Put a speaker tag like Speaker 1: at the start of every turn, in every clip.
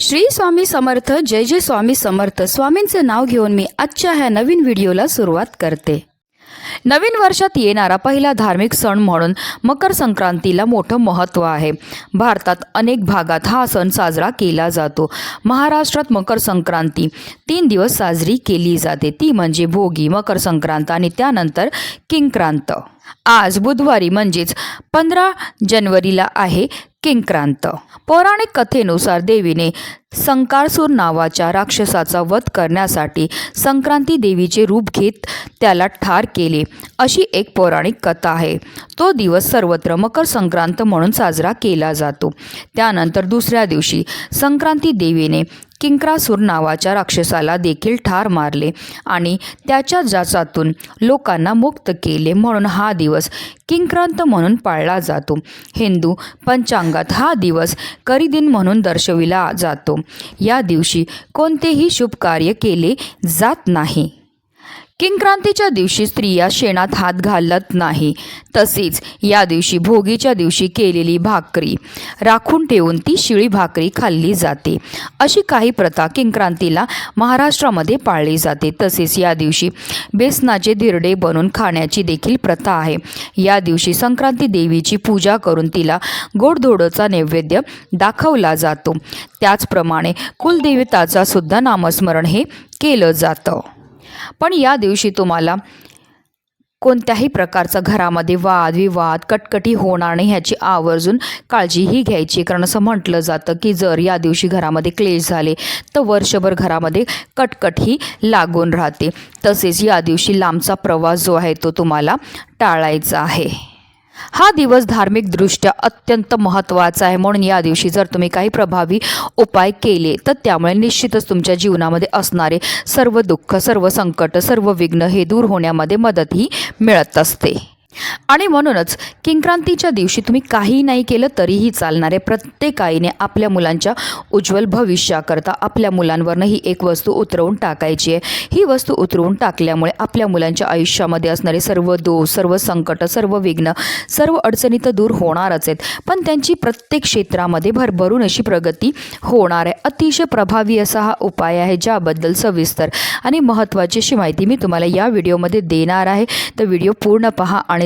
Speaker 1: श्री स्वामी समर्थ जय जय स्वामी समर्थ. स्वामींचे नाव घेऊन मी आजच्या ह्या नवीन व्हिडिओला सुरुवात करते. नवीन वर्षात येणारा पहिला धार्मिक सण म्हणून मकर संक्रांतीला मोठं महत्त्व आहे. भारतात अनेक भागात हा सण साजरा केला जातो. महाराष्ट्रात मकर संक्रांती तीन दिवस साजरी केली जाते. ती म्हणजे भोगी मकर संक्रांत आणि त्यानंतर किंक्रांत. आज बुधवारी म्हणजेच पंधरा जानेवारीला आहे. किंक्रांत. पौराणिक कथेनुसार देवीने संकारसूर नावाच्या राक्षसाचा वध करण्यासाठी संक्रांती देवीचे रूप घेत त्याला ठार केले. अशी एक पौराणिक कथा आहे. तो दिवस सर्वत्र मकर संक्रांत म्हणून साजरा केला जातो. त्यानंतर दुसऱ्या दिवशी संक्रांती देवीने किंक्रासूर नावाच्या राक्षसाला देखील ठार मारले आणि त्याच्या जाचातून लोकांना मुक्त केले म्हणून हा दिवस किंक्रांत म्हणून पाळला जातो. हिंदू पंचांगात हा दिवस करीदिन म्हणून दर्शविला जातो. या दिवशी कोणतेही शुभ कार्य केले जात नाही. किंक्रांतीच्या दिवशी स्त्रिया शेणात हात घालत नाही. तसेच या दिवशी भोगीच्या दिवशी केलेली भाकरी. राखून ठेवून ती शिळी भाकरी खाल्ली जाते. अशी काही प्रथा किंक्रांतीला महाराष्ट्रामध्ये पाळली जाते. तसेच या दिवशी बेसनाचे धिरडे बनवून खाण्याची देखील प्रथा आहे. या दिवशी संक्रांती देवीची पूजा करून तिला गोडधोडचा नैवेद्य दाखवला जातो. त्याचप्रमाणे कुलदेवताचा सुद्धा नामस्मरण हे केलं जातं. पण या दिवशी तुम्हाला कोणत्याही प्रकारचा घरामध्ये वाद विवाद कटकटी होणार नाही ह्याची आवर्जून काळजीही घ्यायची. कारण असं म्हटलं जातं की जर या दिवशी घरामध्ये क्लेश झाले तर वर्षभर घरामध्ये कटकट ही लागून राहते. तसेच या दिवशी लांबचा प्रवास जो आहे तो तुम्हाला टाळायचा आहे. हा दिवस धार्मिकदृष्ट्या अत्यंत महत्त्वाचा आहे. म्हणून या दिवशी जर तुम्ही काही प्रभावी उपाय केले तर त्यामुळे निश्चितच तुमच्या जीवनामध्ये असणारे सर्व दुःख सर्व संकट सर्व विघ्न हे दूर होण्यामध्ये मदतही मिळत असते. आणि म्हणूनच किंक्रांतीच्या दिवशी तुम्ही काही नाही केलं तरीही चालणारे प्रत्येक आईने आपल्या मुलांच्या उज्ज्वल भविष्याकरता आपल्या मुलांवरनं ही एक वस्तू उतरवून टाकायची आहे. ही वस्तू उतरवून टाकल्यामुळे आपल्या मुलांच्या आयुष्यामध्ये असणारे सर्व दोष सर्व संकट सर्व विघ्न सर्व अडचणी तर दूर होणारच आहेत. पण त्यांची प्रत्येक क्षेत्रामध्ये भरभरून अशी प्रगती होणार आहे. अतिशय प्रभावी असा हा उपाय आहे ज्याबद्दल सविस्तर आणि महत्त्वाची अशी माहिती मी तुम्हाला या व्हिडिओमध्ये देणार आहे. तर व्हिडिओ पूर्ण पहा आणि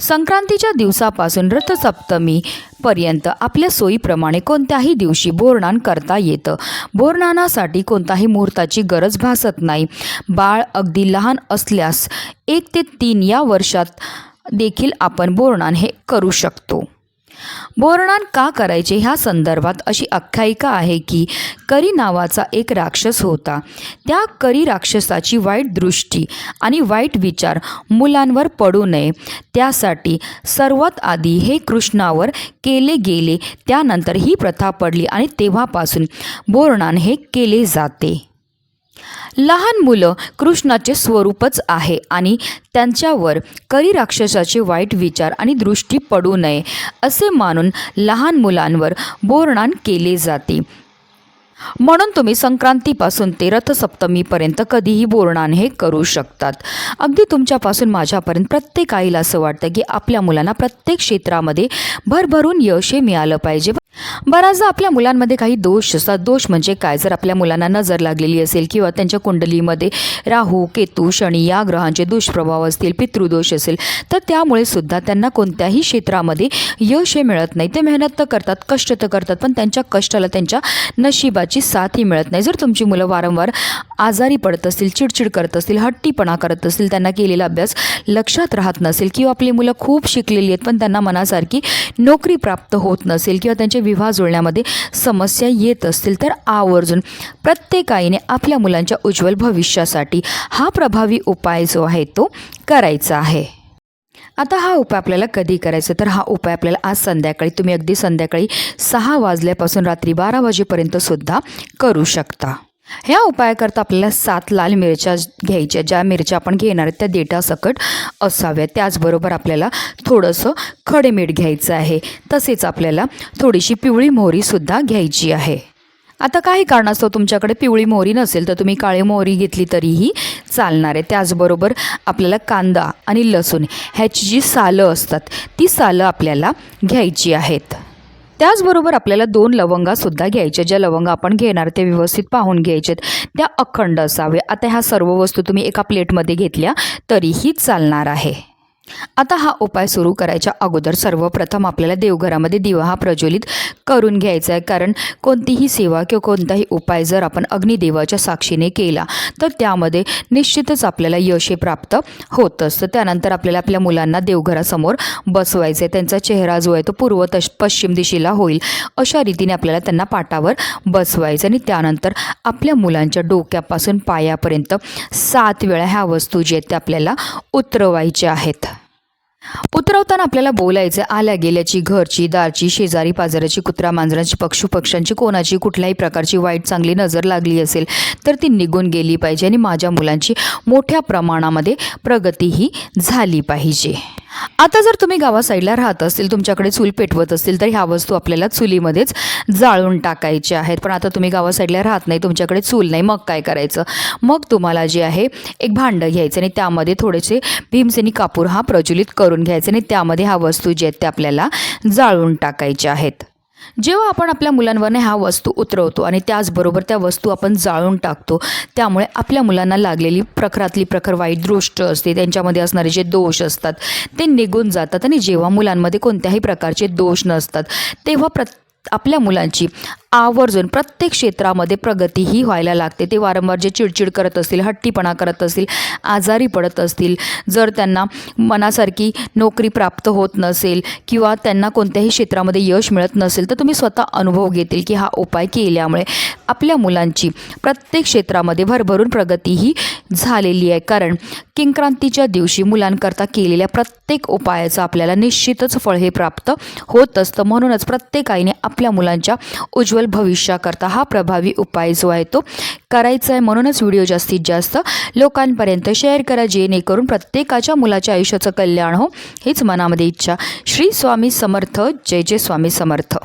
Speaker 1: संक्रांतीच्या दिवसापासून रथसप्तमी पर्यंत आपल्या सोयीप्रमाणे कोणत्याही दिवशी बोरणान करता येतं. बोरणानासाठी कोणताही मुहूर्ताची गरज भासत नाही. बाळ अगदी लहान असल्यास एक ते तीन या वर्षात देखील आपण बोरणान हे करू शकतो. बोरणान का करायचे ह्या संदर्भात अशी आख्यायिका आहे की करी नावाचा एक राक्षस होता. त्या करी राक्षसाची वाईट दृष्टी आणि वाईट विचार मुलांवर पडू नये. त्यासाठी सर्वात आधी हे कृष्णावर केले गेले त्यानंतर ही प्रथा पडली आणि तेव्हापासून बोरणान हे केले जाते. लहान मुलं कृष्णाचे स्वरूपच आहे आणि त्यांच्यावर करी राक्षसाचे वाईट विचार आणि दृष्टी पडू नये असे मानून लहान मुलांवर बोरणान केले जाते. म्हणून तुम्ही संक्रांतीपासून ते रथसप्तमीपर्यंत कधीही बोरणान हे करू शकतात. अगदी तुमच्यापासून माझ्यापर्यंत प्रत्येक आईला असं वाटतं की आपल्या मुलांना प्रत्येक क्षेत्रामध्ये भरभरून यश हे मिळालं पाहिजे. बऱ्याचदा आपल्या मुलांमध्ये काही दोष असतात. दोष म्हणजे काय? जर आपल्या मुलांना नजर लागलेली असेल किंवा त्यांच्या कुंडलीमध्ये राहू केतू शनी या ग्रहांचे दुष्प्रभाव असतील पितृदोष असेल तर त्यामुळे सुद्धा त्यांना कोणत्याही क्षेत्रामध्ये यश हे मिळत नाही. ते मेहनत तर करतात कष्ट तर करतात पण त्यांच्या कष्टाला त्यांच्या नशिबाची साथही मिळत नाही. जर तुमची मुलं वारंवार आजारी पडत असतील चिडचिड करत असतील हट्टीपणा करत असतील त्यांना केलेला अभ्यास लक्षात राहत नसेल किंवा आपली मुलं खूप शिकलेली आहेत पण त्यांना मनासारखी नोकरी प्राप्त होत नसेल किंवा त्यांचे विवाह जुळण्यामध्ये समस्या येत असतील तर आवर्जून प्रत्येक आईने आपल्या मुलांच्या उज्ज्वल भविष्यासाठी हा प्रभावी उपाय जो आहे तो करायचा आहे. आता हा उपाय आपल्याला कधी करायचा तर हा उपाय आपल्याला आज संध्याकाळी तुम्ही अगदी संध्याकाळी सहा वाजल्यापासून रात्री बारा वाजेपर्यंत सुद्धा करू शकता. ह्या उपायाकरता आपल्याला सात लाल मिरच्या घ्यायच्या ज्या मिरच्या आपण घेणार आहेत त्या देठासकट असाव्या त्याचबरोबर आपल्याला थोडंसं खडे मीठ घ्यायचं आहे. तसेच आपल्याला थोडीशी पिवळी मोहरीसुद्धा घ्यायची आहे. आता काही कारणास्तव तुमच्याकडे पिवळी मोहरी नसेल तर तुम्ही काळी मोहरी घेतली तरीही चालणार आहे. त्याचबरोबर आपल्याला कांदा आणि लसूण ह्याची जी सालं असतात ती सालं आपल्याला घ्यायची आहेत. त्याचबरोबर आपल्याला दोन लवंगासुद्धा घ्यायच्या ज्या लवंगा आपण घेणार ते व्यवस्थित पाहून घ्यायचेत त्या अखंड असावे. आता ह्या सर्व वस्तू तुम्ही एका प्लेटमध्ये घेतल्या तरीही चालणार आहे. आता हा उपाय सुरू करायच्या अगोदर सर्वप्रथम आपल्याला देवघरामध्ये दिवा हा प्रज्वलित करून घ्यायचा आहे. कारण कोणतीही सेवा किंवा कोणताही उपाय जर आपण अग्निदेवाच्या साक्षीने केला तर त्यामध्ये निश्चितच आपल्याला यश हे प्राप्त होत असतं त्यानंतर आपल्याला आपल्या मुलांना देवघरासमोर बसवायचं आहे. त्यांचा चेहरा जो आहे तो पूर्व तश पश्चिम दिशेला होईल अशा रीतीने आपल्याला त्यांना पाटावर बसवायचं आणि त्यानंतर आपल्या मुलांच्या डोक्यापासून पायापर्यंत सात वेळा ह्या वस्तू जे आहेत त्या आपल्याला उतरवायच्या आहेत. उतरवताना आपल्याला बोलायचं आल्या गेल्याची घरची दारची शेजारी पाजाराची कुत्रा मांजराची पक्षू पक्ष्यांची कोणाची कुठल्याही प्रकारची वाईट चांगली नजर लागली असेल तर ती निघून गेली पाहिजे आणि माझ्या मुलांची मोठ्या प्रमाणामध्ये प्रगती ही झाली पाहिजे. आता जर तुम्ही गावा साईडला राहत असतील तुमच्याकडे चूल पेटवत असतील तर ह्या वस्तू आपल्याला चुलीमध्येच जाळून टाकायच्या आहेत. पण आता तुम्ही गावा साईडला राहत नाही तुमच्याकडे चूल नाही मग काय करायचं? मग तुम्हाला जे आहे एक भांडं घ्यायचं आणि त्यामध्ये थोडेसे भीमसेनी कापूर हा प्रज्वलित करून घ्यायचा आणि त्यामध्ये ह्या वस्तू जे आहेत त्या आपल्याला जाळून टाकायच्या आहेत. जेव्हा आपण आपल्या मुलांवरने ह्या वस्तू उतरवतो आणि त्याचबरोबर त्या वस्तू आपण जाळून टाकतो त्यामुळे आपल्या मुलांना लागलेली प्रखरातली प्रखर वाईट दृष्ट असते त्यांच्यामध्ये असणारे जे दोष असतात ते निघून जातात आणि जेव्हा मुलांमध्ये कोणत्याही प्रकारचे दोष नसतात तेव्हा प्र आपल्या मुलांची आवर्जून प्रत्येक क्षेत्रामध्ये प्रगती ही व्हायला लागते. ते वारंवार जे चिडचिड करत असतील हट्टीपणा करत असतील आजारी पडत असतील जर त्यांना मनासारखी नोकरी प्राप्त होत नसेल किंवा त्यांना कोणत्याही क्षेत्रामध्ये यश मिळत नसेल तर तुम्ही स्वतः अनुभव घेतील की हा उपाय केल्यामुळे आपल्या मुलांची प्रत्येक क्षेत्रामध्ये भरभरून प्रगती ही झालेली आहे. कारण किंक्रांतीच्या दिवशी मुलांकरता केलेल्या प्रत्येक उपायाचं आपल्याला निश्चितच फळ हे प्राप्त होत असतं. म्हणूनच प्रत्येक आईने आपल्या मुलांच्या उज्ज्वल भविष्याकरता हा प्रभावी उपाय जो आहे तो करायचा आहे. म्हणूनच व्हिडिओ जास्तीत जास्त लोकांपर्यंत शेअर करा जेणेकरून प्रत्येकाच्या मुलाच्या आयुष्याचं कल्याण हो हीच मनामध्ये इच्छा. श्री स्वामी समर्थ. जय जय स्वामी समर्थ.